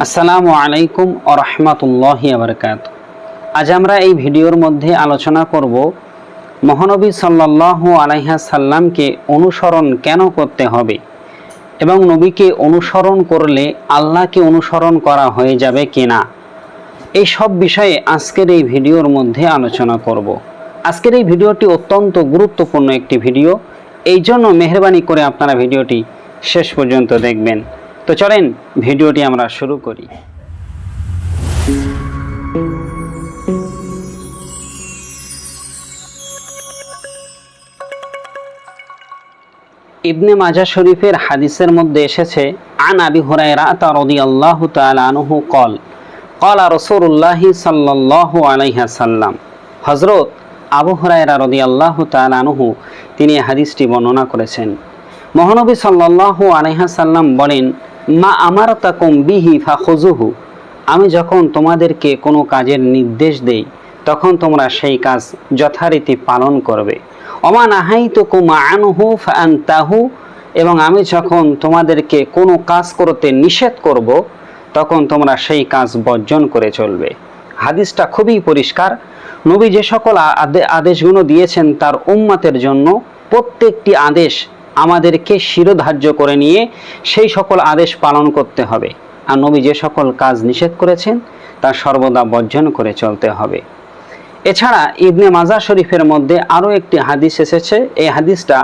আসসালামু আলাইকুম ও রহমতুল্লাহি আবরকাত আজ আমরা এই ভিডিওর মধ্যে আলোচনা করব, মহানবী সাল্লাল্লাহু আলাইহা সাল্লামকে অনুসরণ কেন করতে হবে এবং নবীকে অনুসরণ করলে আল্লাহকে অনুসরণ করা হয়ে যাবে কিনা। এই সব বিষয়ে আজকের এই ভিডিওর মধ্যে আলোচনা করব। আজকের এই ভিডিওটি অত্যন্ত গুরুত্বপূর্ণ একটি ভিডিও এই জন্য মেহরবানি করে আপনারা ভিডিওটি শেষ পর্যন্ত দেখবেন। তো চলেন, ভিডিওটি আমরা শুরু করি। ইবনে মাজা শরীফের হাদিসের মধ্যে এসেছে, আন আবি হুরায়রা রাদিয়াল্লাহু আল্লাহ আনহু কল কল আর রসুল্লাহি সাল্লাহ আলাইহাসাল্লাম হজরত আবু হরায়রা রদি আল্লাহ তালানহু তিনি হাদিসটি বর্ণনা করেছেন। মহানবী সাল্লাহ আলাইহাসাল্লাম বলেন মা আমারতাকুম বিহি ফা ফাখুজুহু আমি যখন তোমাদেরকে কোনো কাজের নির্দেশ দেই, তখন তোমরা সেই কাজ যথারীতি পালন করবে। অমান আহাইতুকুম আনহু ফাআনতাহু। এবং আমি যখন তোমাদেরকে কোনো কাজ করতে নিষেধ করব, তখন তোমরা সেই কাজ বর্জন করে চলবে। হাদিসটা খুবই পরিষ্কার। নবী যে সকল আদেশগুলো দিয়েছেন তার উম্মাতের জন্য প্রত্যেকটি আদেশ আমাদেরকে শিরোধার্য করে নিয়ে সেই সকল আদেশ পালন করতে হবে। আর নবী যে সকল কাজ নিষেধ করেছেন, তা সর্বদা বর্জন করে চলতে হবে। এছাড়া ইবনে মাজা শরীফের মধ্যে আরও একটি হাদিস এসেছে। এই হাদিসটা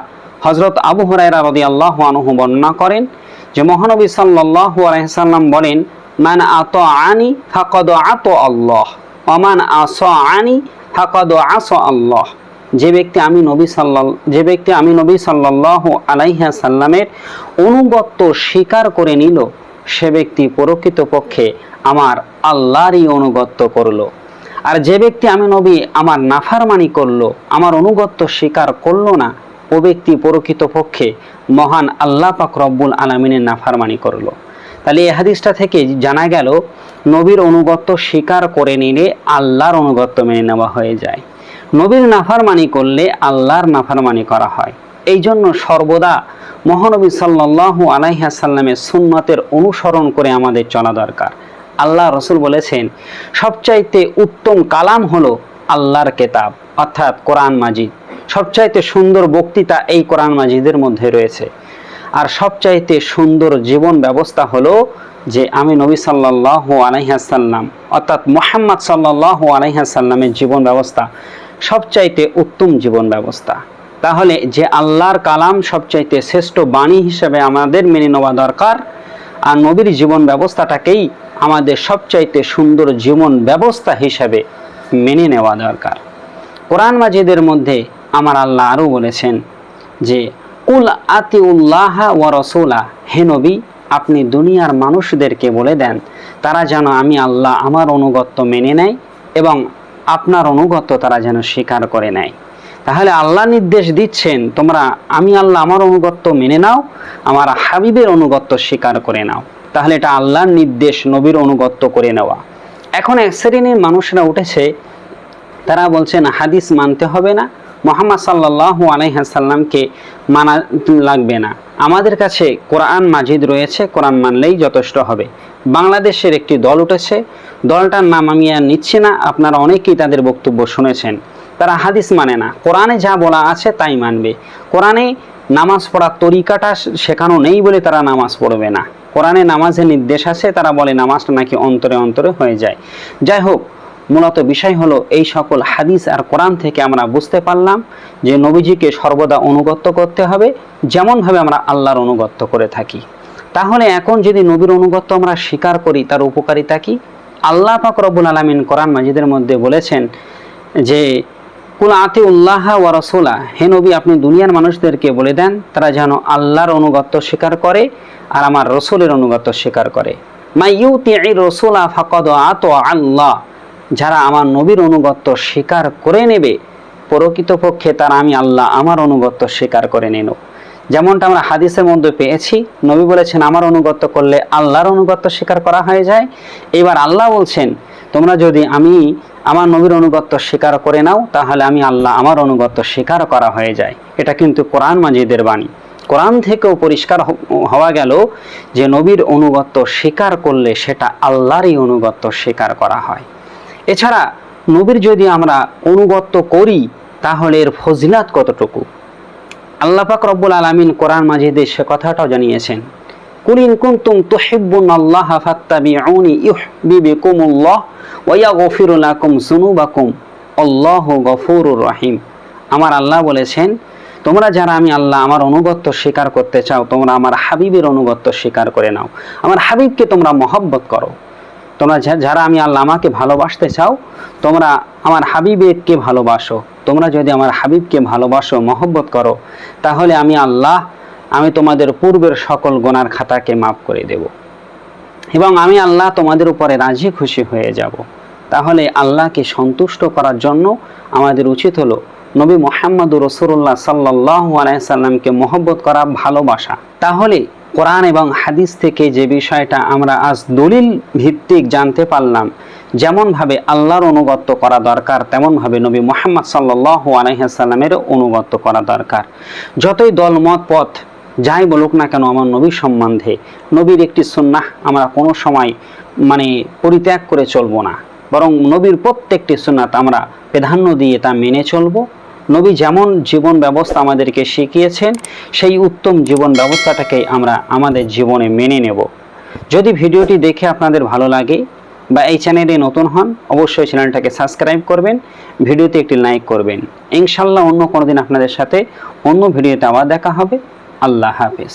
হজরত আবু হুরায়রা রদি আল্লাহ আনহু বর্ণনা করেন যে, মহানবী সাল্লাল্লাহু আলহিসাল্লাম বলেন, মান আত আনি ফাকদ আত আল্লাহ অমান আস আনি ফাকদ আস আল্লাহ। যে ব্যক্তি আমি নবী সাল্লাল, যে ব্যক্তি আমি নবী সাল্লাল্লাহু আলাইহা সাল্লামের অনুগত্য স্বীকার করে নিল, সে ব্যক্তি প্রকৃতপক্ষে আমার আল্লাহরই অনুগত্য করল। আর যে ব্যক্তি আমি নবী আমার নাফারমানি করল, আমার অনুগত্য স্বীকার করল না, ও ব্যক্তি প্রকৃতপক্ষে মহান আল্লাহ পাক রব্বুল আলমিনের নাফারমানি করল। তাহলে এই হাদিসটা থেকে জানা গেল, নবীর অনুগত্য স্বীকার করে নিলে আল্লাহর অনুগত্য মেনে নেওয়া হয়ে যায়। নবীর নাফারমানি করলে আল্লাহর নাফারমানি করা হয়। এই জন্য সর্বদা মহানবী সাল্লাল্লাহু আলাইহাসাল্লামের সুন্নতের অনুসরণ করে আমাদের চলা দরকার। আল্লাহ রসুল বলেছেন, সবচাইতে উত্তম কালাম হলো আল্লাহর কেতাব, অর্থাৎ কোরআন মাজিদ। সবচাইতে সুন্দর বক্তৃতা এই কোরআন মাজিদের মধ্যে রয়েছে। আর সবচাইতে সুন্দর জীবন ব্যবস্থা হলো যে আমি নবী সাল্লাহ আলাইহাসাল্লাম অর্থাৎ মোহাম্মদ সাল্লাহ আলাইহাসাল্লামের জীবন ব্যবস্থা সবচাইতে উত্তম জীবন ব্যবস্থা। তাহলে যে আল্লাহর কালাম সবচাইতে শ্রেষ্ঠ বাণী হিসেবে আমাদের মেনে নেওয়া দরকার, আর নবীর জীবন ব্যবস্থাটাকেই আমাদের সবচাইতে সুন্দর জীবন ব্যবস্থা হিসাবে মেনে নেওয়া দরকার। কোরআন মাজিদের মধ্যে আমার আল্লাহ আরও বলেছেন যে, কুল আতি উল্লাহ ওয়া রসুলা হে নবী, আপনি দুনিয়ার মানুষদেরকে বলে দেন, তারা যেন আমি আল্লাহ আমার অনুগত্য মেনে নেয় এবং আপনার অনুগত্য তারা যেন স্বীকার করে নেয়। তাহলে আল্লাহ নির্দেশ দিচ্ছেন, তোমরা, আমি আল্লাহ আমার অনুগত্য মেনে নাও, আমার হাবিবের অনুগত্য স্বীকার করে নাও। তাহলে এটা আল্লাহর নির্দেশ, নবীর অনুগত্য করে নেওয়া। এখন এক শ্রেণির মানুষরা উঠেছে, তারা বলছেন, হাদিস মানতে হবে না মোহাম্মদ সাল্লাহ আলাইহাসাল্লামকে মানা লাগবে না। আমাদের কাছে কোরআন মাজিদ রয়েছে, কোরআন মানলেই যথেষ্ট হবে। বাংলাদেশের একটি দল উঠেছে, দলটার নাম আমি আর নিচ্ছি না, আপনারা অনেকেই তাদের বক্তব্য শুনেছেন। তারা হাদিস মানে না, কোরআনে যা বলা আছে তাই মানবে। কোরআনে নামাজ পড়ার তরিকাটা শেখানো নেই বলে তারা নামাজ পড়বে না। কোরআনে নামাজের নির্দেশ আছে, তারা বলে নামাজটা নাকি অন্তরে অন্তরে হয়ে যায়। যাই হোক মূলত বিষয় হলো এই সকল হাদিস আর কোরআন থেকে আমরা বুঝতে পারলাম যে নবীজিকে সর্বদা অনুগত্য করতে হবে, যেমনভাবে আমরা আল্লাহর অনুগত্য করে থাকি। তাহলে এখন যদি নবীর অনুগত্য আমরা স্বীকার করি, তার উপকারিতা কি? আল্লাহ পাক রব্বুল আলমিন কোরআন মাজিদের মধ্যে বলেছেন যে, কুল আতি উল্লাহ ওয়া রসুলা হে নবী, আপনি দুনিয়ার মানুষদেরকে বলে দেন, তারা যেন আল্লাহর অনুগত্য স্বীকার করে আর আমার রসুলের অনুগত্য স্বীকার করে। মাই ইউতি রসুলা ফাকদ আত আল্লাহ যারা আমার নবীর অনুগত্য স্বীকার করে নেবে, প্রকৃতপক্ষে তারা আমি আল্লাহ আমার অনুগত্য স্বীকার করে নিল যেমনটা আমরা হাদিসের মধ্যে পেয়েছি, নবী বলেছেন, আমার অনুগত্য করলে আল্লাহর অনুগত্য স্বীকার করা হয়ে যায়। এবার আল্লাহ বলছেন, তোমরা যদি আমি আমার নবীর অনুগত্য স্বীকার করে নাও, তাহলে আমি আল্লাহ আমার অনুগত্য স্বীকার করা হয়ে যায়। এটা কিন্তু কোরআন মাজিদের বাণী। কোরআন থেকেও পরিষ্কার হওয়া গেল যে নবীর অনুগত্য স্বীকার করলে সেটা আল্লাহরই অনুগত্য স্বীকার করা হয়। এছাড়া নবীর যদি আমরা অনুগত্য করি, তাহলে এর ফজিলাত কতটুকু? আল্লাহ পাক রব্বুল আলামিন কোরআন মাজিদে সে কথাটাও জানিয়েছেন, কুল ইন কুনতুম তুহিব্বুন আল্লাহ ফাত্তাবিউনি ইউহিব্বিকুমুল্লাহ ওয়া ইয়াগফিরু লাকুম যুনুবাকুম, আল্লাহু গফুরুর রহিম। আমার আল্লাহ বলেছেন, তোমরা যারা আমি আল্লাহ আমার অনুগত্য স্বীকার করতে চাও, তোমরা আমার হাবিবের অনুগত্য স্বীকার করে নাও। আমার হাবিবকে তোমরা মহব্বত করো। তোমরা যারা আমি আল্লাহ আমাকে ভালোবাসতে চাও, তোমরা আমার হাবিবকে ভালোবাসো। তোমরা যদি আমার হাবিবকে ভালোবাসো, মহব্বত করো, তাহলে আমি আল্লাহ, আমি তোমাদের পূর্বের সকল গোনার খাতাকে মাফ করে দেব। এবং আমি আল্লাহ তোমাদের উপরে রাজি খুশি হয়ে যাব। তাহলে আল্লাহকে সন্তুষ্ট করার জন্য আমাদের উচিত হলো নবী মোহাম্মদ রসুল্লাহ সাল্লাহ আলাইসাল্লামকে মহব্বত করা, ভালোবাসা। তাহলে কোরআন এবং হাদিস থেকে যে বিষয়টা আমরা আজ দলিল ভিত্তিক জানতে পারলাম, যেমনভাবে আল্লাহর অনুগত্য করা দরকার, তেমনভাবে নবী মোহাম্মদ সাল্লাহ আলাইসাল্লামের অনুগত্য করা দরকার। যতই দলমত পথ, যাই বলুক না কেন, আমার নবী সম্বন্ধে, নবীর একটি সুন্নাহ আমরা কোনো সময় মানে পরিত্যাগ করে চলবো না। বরং নবীর প্রত্যেকটি সুন্নাত আমরা প্রাধান্য দিয়ে তা মেনে চলবো। নবী যেমন জীবন ব্যবস্থা আমাদেরকে শিখিয়েছেন, সেই উত্তম জীবন ব্যবস্থাটাকেই আমরা আমাদের জীবনে মেনে নেব। যদি ভিডিওটি দেখে আপনাদের ভালো লাগে বা এই চ্যানেলে নতুন হন, অবশ্যই চ্যানেলটাকে সাবস্ক্রাইব করবেন, ভিডিওতে একটি লাইক করবেন। ইনশাল্লাহ অন্য কোনো দিন আপনাদের সাথে অন্য ভিডিওতে আবার দেখা হবে। আল্লাহ হাফেজ।